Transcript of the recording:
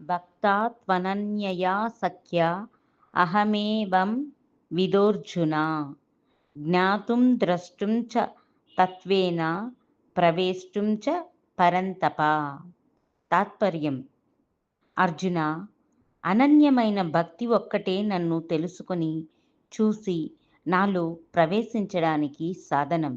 భక్తాత్వనన్యయా సఖ్య అహమేవం విదోర్జున. జ్ఞాతుం ద్రష్టుం చ తత్వేన ప్రవేష్టుం చ పరంతప. తాత్పర్యం. అర్జున అనన్యమైన భక్తి ఒక్కటే నన్ను తెలుసుకొని చూసి నాలో ప్రవేశించడానికి సాధనం.